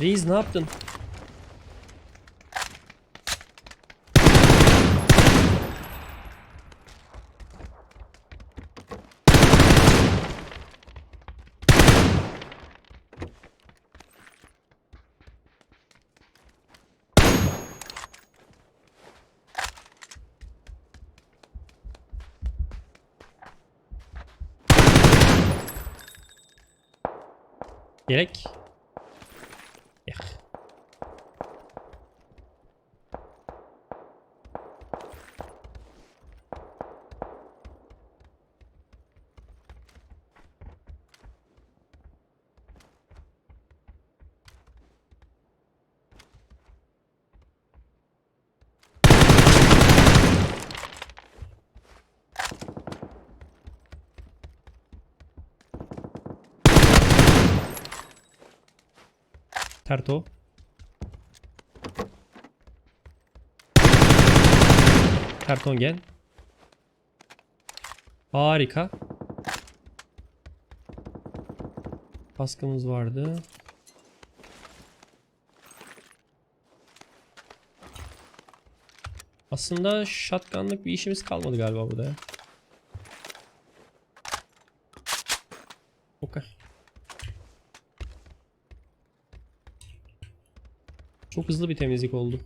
Reis ne yaptın? Gerek. Terto. Karton gel. Harika. Baskımız vardı. Aslında shotgunlık bir işimiz kalmadı galiba burada ya. Okay. Çok hızlı bir temizlik oldu.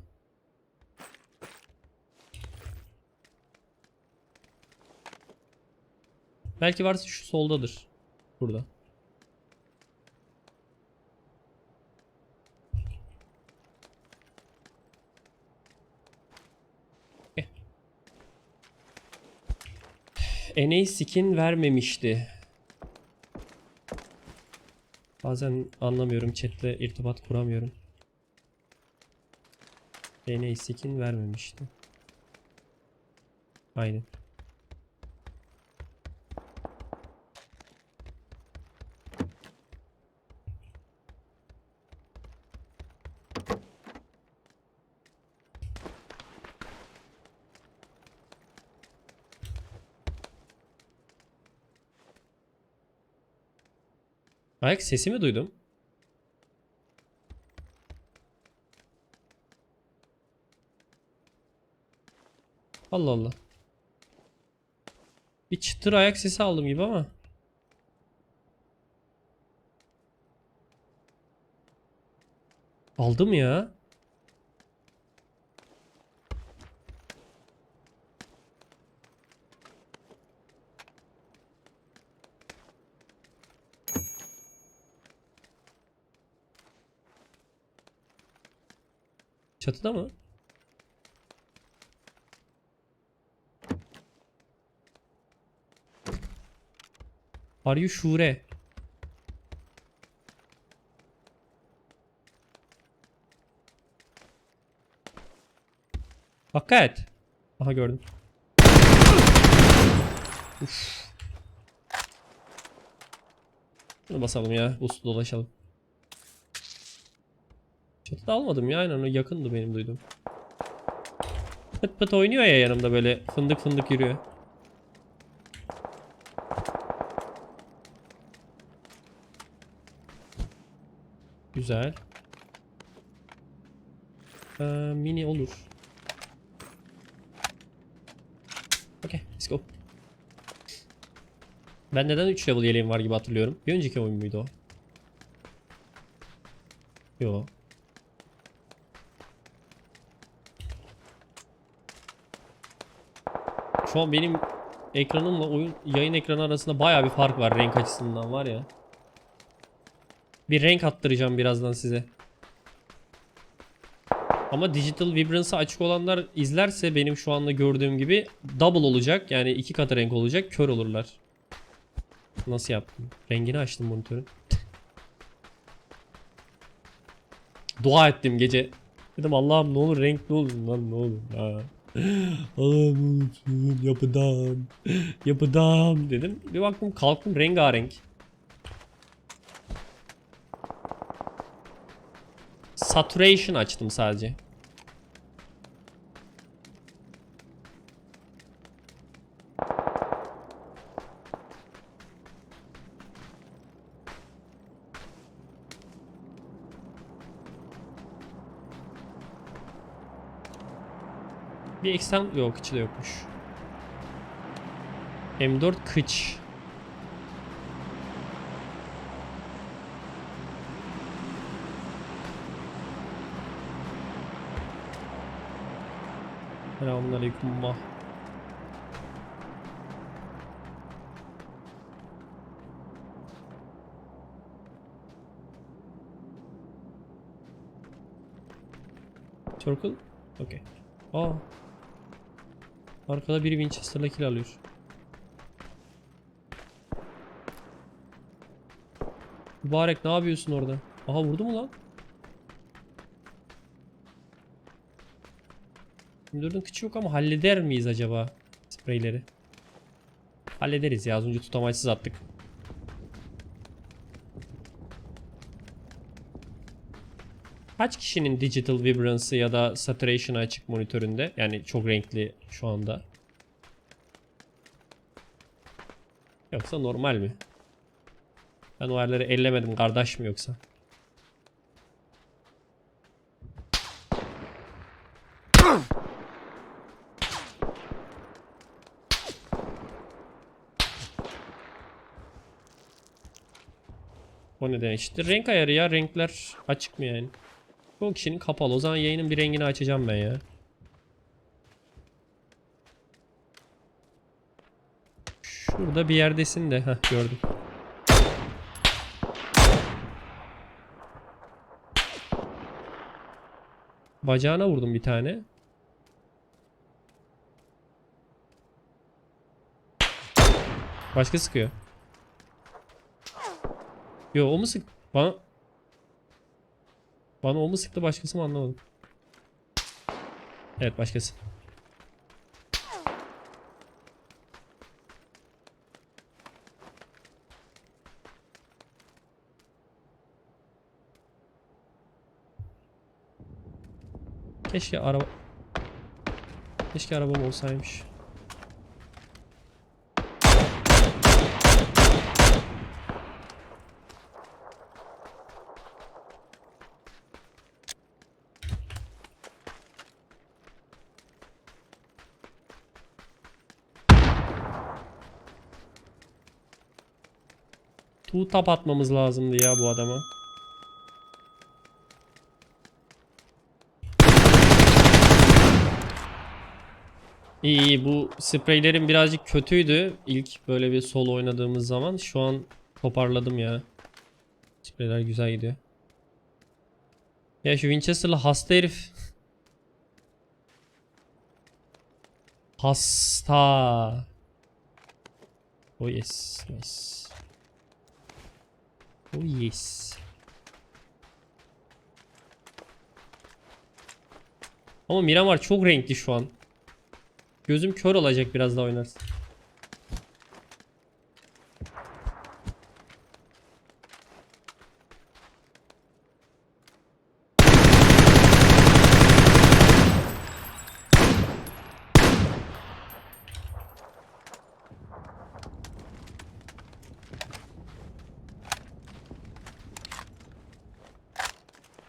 Belki varsa şu soldadır. Burada. Eh. NA skin vermemişti. Bazen anlamıyorum chatle irtibat kuramıyorum. NA skin vermemişti. Aynen. Ayak sesi mi duydum? Allah Allah. Bir çıtır ayak sesi aldım gibi ama. Aldım ya. Çatıda mı? Are you sure? Hakikat. Aha gördüm. Uf. Bunu basalım ya. Uslu dolaşalım. Çatıda almadım ya aynen o yakındı benim duyduğum. Pıt pıt oynuyor ya yanımda böyle fındık fındık yürüyor. Güzel. Ee, mini olur. Okay, let's go. Ben neden 3 level yeleğim var gibi hatırlıyorum. Bir önceki oyun muydu o? Yo. Şu an benim ekranımla oyun yayın ekranı arasında baya bir fark var renk açısından var ya. Bir renk attıracağım birazdan size. Ama Digital Vibrance'ı açık olanlar izlerse benim şu anda gördüğüm gibi double olacak. Yani iki katı renk olacak. Kör olurlar. Nasıl yaptım? Rengini açtım monitörün. Dua ettim gece. Dedim Allah'ım ne olur renk ne olur lan ne olur ya. Allah'ım ne olursun yapıdan. Yapıdan dedim. Bir baktım kalktım rengarenk. saturation açtım sadece. Bir eksen yok içi de yokmuş. M4 kıç. Selamünaleyküm. ma. Circle? Okay. Aa. Arkada biri Winchester'la kill alıyor. Mübarek ne yapıyorsun orada? Aha vurdu mu lan? Müdürün kıçı yok ama halleder miyiz acaba spreyleri? Hallederiz ya az önce tutamaçsız attık. Kaç kişinin digital vibrance'ı ya da saturation açık monitöründe? Yani çok renkli şu anda. Yoksa normal mi? Ben o ayarları ellemedim kardeş mi yoksa? O neden işte renk ayarı ya renkler açık mı yani? Çoğu kişinin kapalı. O zaman yayının bir rengini açacağım ben ya. Şurada bir yerdesin de. Heh gördüm. Bacağına vurdum bir tane. Başka sıkıyor. Yo o mu sık? Bana... Bana o mu sıktı başkası mı anlamadım. Evet başkası. Keşke araba... Keşke arabam olsaymış. Tap atmamız lazımdı ya bu adama. İyi bu spreylerim birazcık kötüydü ilk böyle bir solo oynadığımız zaman. Şu an toparladım ya. Spreyler güzel gidiyor. Ya şu Winchester'lı hasta herif. Hasta. Oh yes, yes. Oh yes. Ama Miramar çok renkli şu an. Gözüm kör olacak biraz daha oynarsın.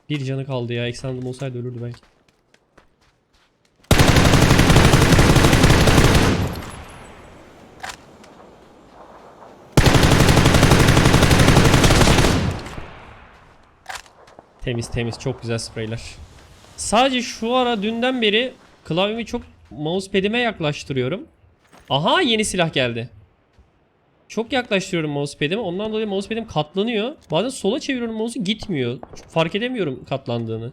Bir canı kaldı ya. Exandum olsaydı ölürdü belki. Temiz temiz çok güzel spreyler. Sadece şu ara dünden beri klavyemi çok mousepad'ime yaklaştırıyorum. Aha yeni silah geldi. Çok yaklaştırıyorum mousepad'imi. Ondan dolayı mousepad'im katlanıyor. Bazen sola çeviriyorum mouse'u gitmiyor. Fark edemiyorum katlandığını.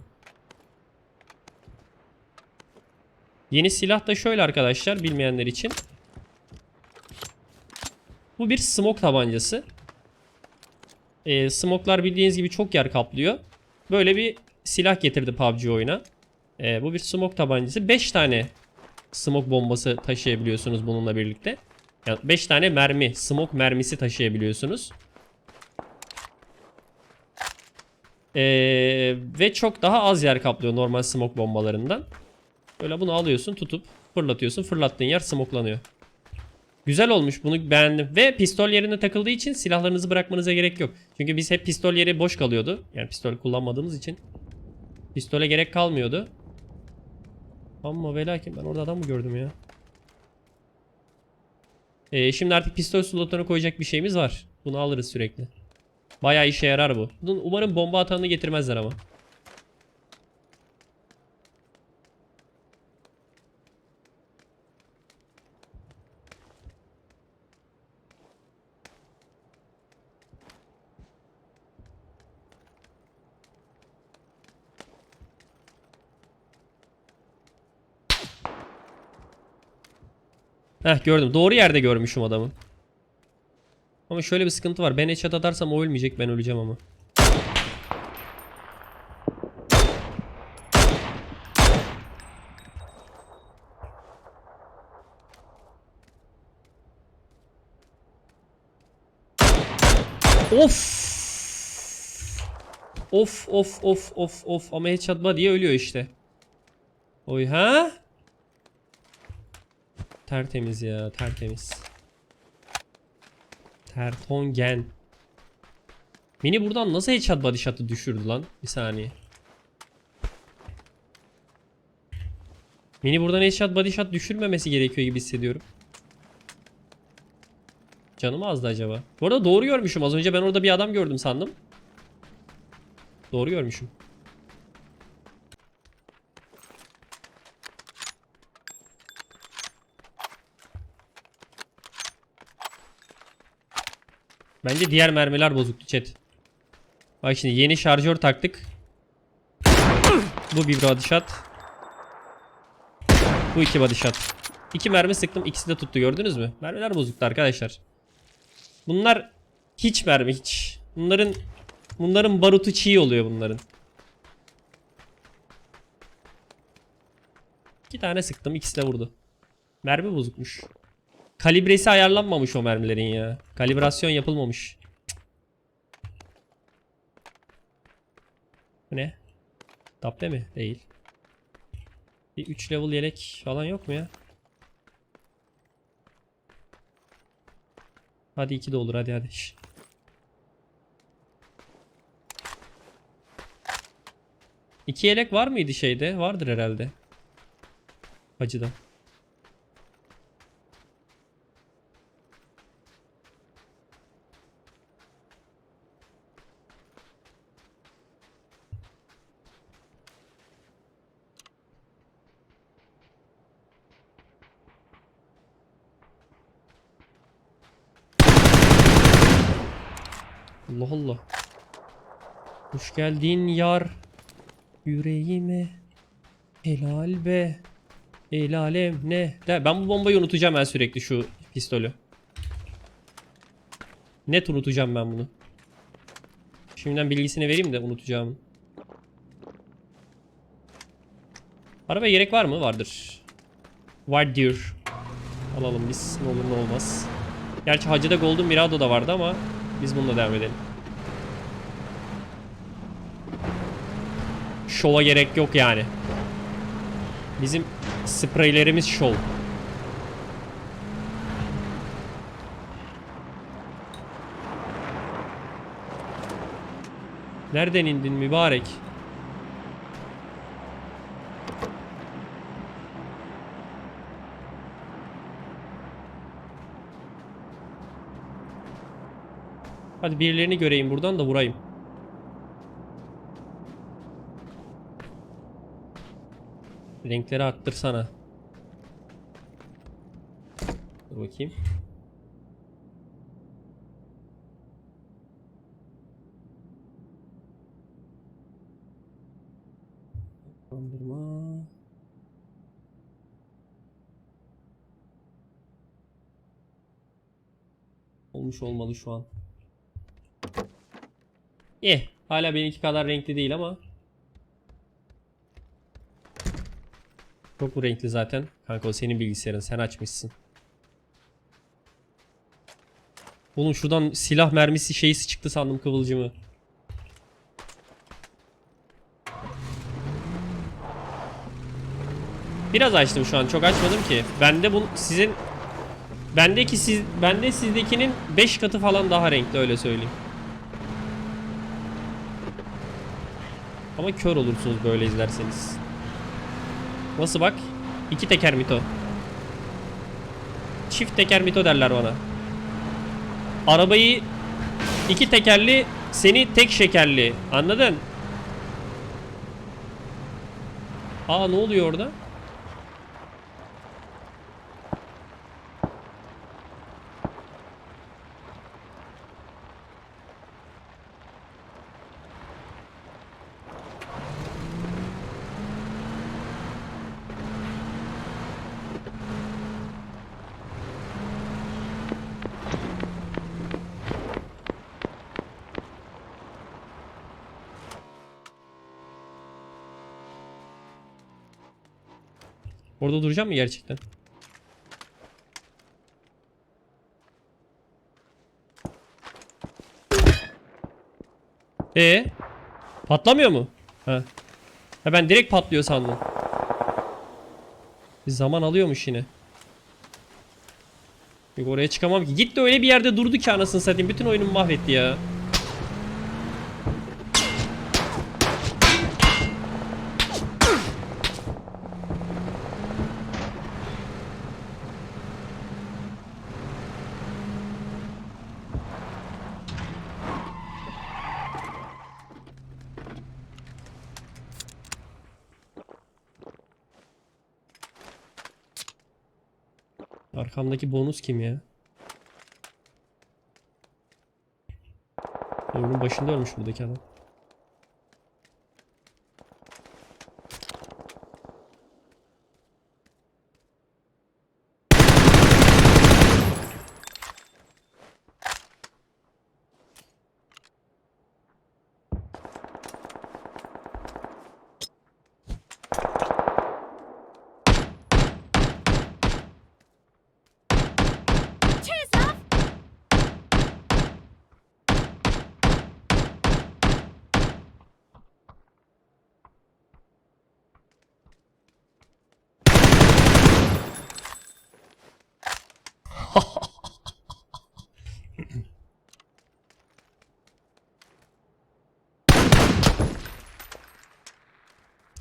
Yeni silah da şöyle arkadaşlar bilmeyenler için. Bu bir smoke tabancası. Ee, smoke'lar bildiğiniz gibi çok yer kaplıyor. Böyle bir silah getirdi PUBG oyuna. Ee, bu bir smoke tabancası. 5 tane smoke bombası taşıyabiliyorsunuz bununla birlikte. Yani 5 tane mermi, smoke mermisi taşıyabiliyorsunuz. Ee, ve çok daha az yer kaplıyor normal smoke bombalarından. Böyle bunu alıyorsun, tutup fırlatıyorsun. Fırlattığın yer smoklanıyor. Güzel olmuş bunu beğendim. Ve pistol yerine takıldığı için silahlarınızı bırakmanıza gerek yok. Çünkü biz hep pistol yeri boş kalıyordu. Yani pistol kullanmadığımız için. Pistole gerek kalmıyordu. Ama ve lakin ben orada adam mı gördüm ya? Ee, şimdi artık pistol slotuna koyacak bir şeyimiz var. Bunu alırız sürekli. Bayağı işe yarar bu. Umarım bomba atanını getirmezler ama. Heh gördüm. Doğru yerde görmüşüm adamı. Ama şöyle bir sıkıntı var. Ben headshot atarsam o ölmeyecek. Ben öleceğim ama. Of. Of of of of of ama headshot body'ye ölüyor işte. Oy ha? Tertemiz ya tertemiz. Tertongen. Mini buradan nasıl headshot body shot'ı düşürdü lan? Bir saniye. Mini buradan headshot body shot düşürmemesi gerekiyor gibi hissediyorum. Canım azdı acaba. Bu arada doğru görmüşüm. Az önce ben orada bir adam gördüm sandım. Doğru görmüşüm. Bence diğer mermiler bozuktu chat. Bak şimdi yeni şarjör taktık. Bu bir body shot. Bu iki body shot. İki mermi sıktım ikisi de tuttu gördünüz mü? Mermiler bozuktu arkadaşlar. Bunlar hiç mermi hiç. Bunların bunların barutu çiğ oluyor bunların. İki tane sıktım ikisi de vurdu. Mermi bozukmuş. Kalibresi ayarlanmamış o mermilerin ya. Kalibrasyon yapılmamış. Bu ne? Taple mi? Değil. Bir 3 level yelek falan yok mu ya? Hadi 2 de olur hadi hadi. İki yelek var mıydı şeyde? Vardır herhalde. Hacıda. Allah Allah. Hoş geldin yar. Yüreğime. Helal be. El alem ne? De, ben bu bombayı unutacağım ben sürekli şu pistolü. Net unutacağım ben bunu. Şimdiden bilgisini vereyim de unutacağım. Arabaya gerek var mı? Vardır. Var diyor. Alalım biz. Ne olur ne olmaz. Gerçi Hacı'da Golden Mirado da vardı ama biz bununla devam edelim. Şova gerek yok yani. Bizim spreylerimiz şov. Nereden indin mübarek? Hadi birilerini göreyim buradan da vurayım. Renkleri arttırsana. Dur bakayım. Kandırma. Olmuş olmalı şu an. İyi. Hala benimki kadar renkli değil ama. Çok renkli zaten. Kanka o senin bilgisayarın. Sen açmışsın. Oğlum şuradan silah mermisi şeysi çıktı sandım kıvılcımı. Biraz açtım şu an. Çok açmadım ki. Bende bu sizin bendeki siz bende sizdekinin 5 katı falan daha renkli öyle söyleyeyim. Ama kör olursunuz böyle izlerseniz. Nasıl bak? İki teker mito. Çift teker mito derler bana. Arabayı iki tekerli, seni tek şekerli. Anladın? Aa ne oluyor orada? Orada duracağım mı gerçekten? E patlamıyor mu? Ha. ha ben direkt patlıyor sandım. Bir zaman alıyormuş yine. Yok oraya çıkamam ki. Gitti öyle bir yerde durdu ki anasını satayım. Bütün oyunumu mahvetti ya. Arkamdaki bonus kim ya? Oyunun başında ölmüş buradaki adam.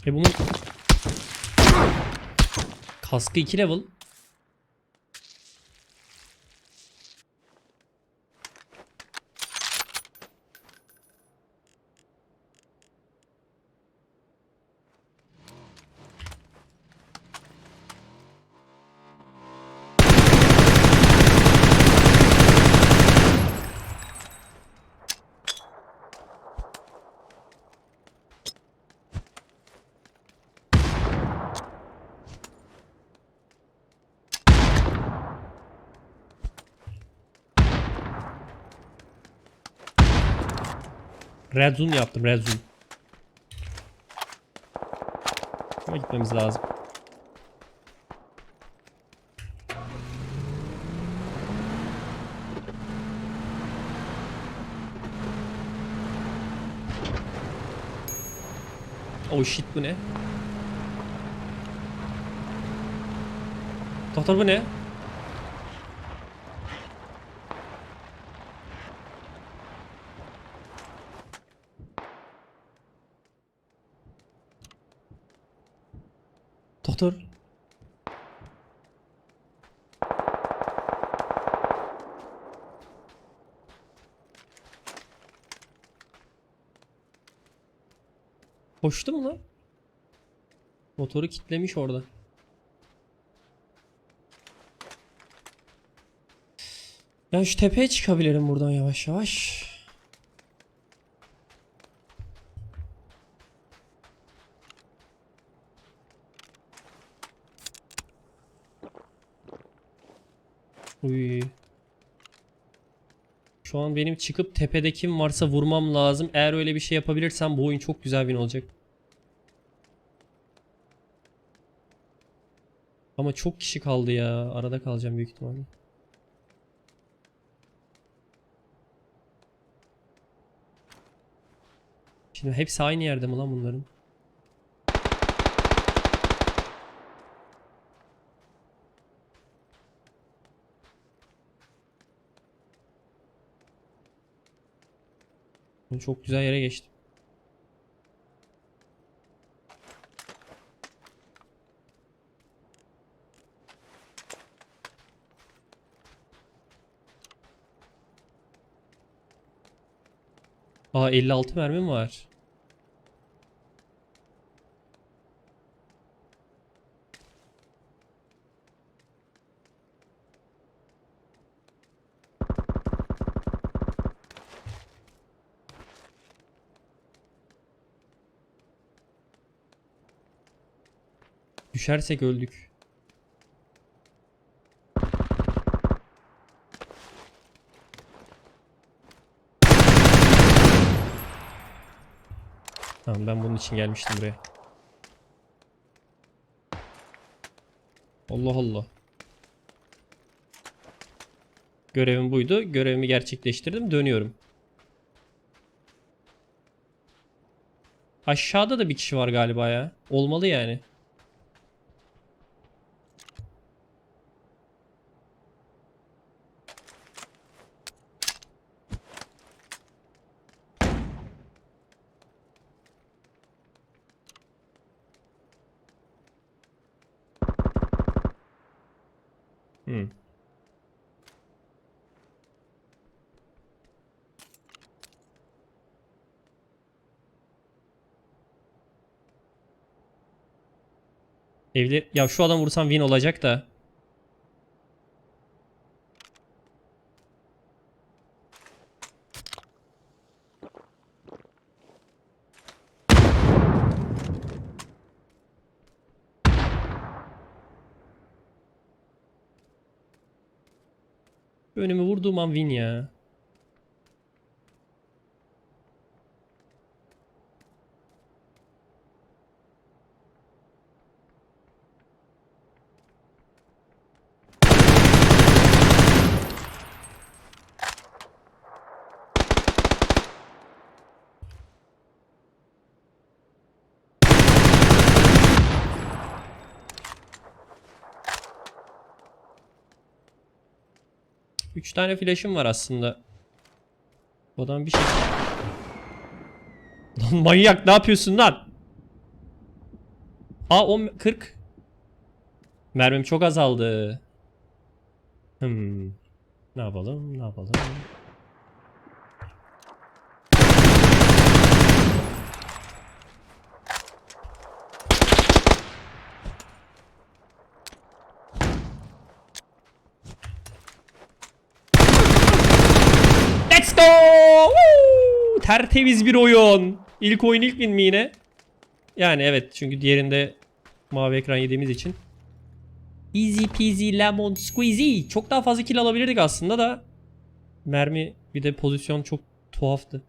E bunun kaskı 2 level. Red Zone yaptım Red Zone. Ama gitmemiz lazım. Oh shit bu ne? Doktor bu ne? Doktor. Koştu mu lan? Motoru kitlemiş orada. Ya şu tepeye çıkabilirim buradan yavaş yavaş. Uy. Şu an benim çıkıp tepede kim varsa vurmam lazım. Eğer öyle bir şey yapabilirsem bu oyun çok güzel oyun olacak. Ama çok kişi kaldı ya. Arada kalacağım büyük ihtimalle. Şimdi hepsi aynı yerde mi lan bunların? Çok güzel yere geçtim. Aa 56 mermim var. Düşersek öldük. Tamam ben bunun için gelmiştim buraya. Allah Allah. Görevim buydu. Görevimi gerçekleştirdim. Dönüyorum. Aşağıda da bir kişi var galiba ya. Olmalı yani. Hmm. Evde ya şu adam vursam win olacak da. Önümü vurduğum an win ya. Üç tane flash'ım var aslında. Odan bir şey. Lan manyak ne yapıyorsun lan? Aa 10 40. Mermim çok azaldı. Hmm. Ne yapalım? Ne yapalım? Let's go! Woo! Tertemiz bir oyun. İlk oyun ilk win mi yine? Yani evet çünkü diğerinde mavi ekran yediğimiz için. Easy peasy lemon squeezy. Çok daha fazla kill alabilirdik aslında da. Mermi bir de pozisyon çok tuhaftı.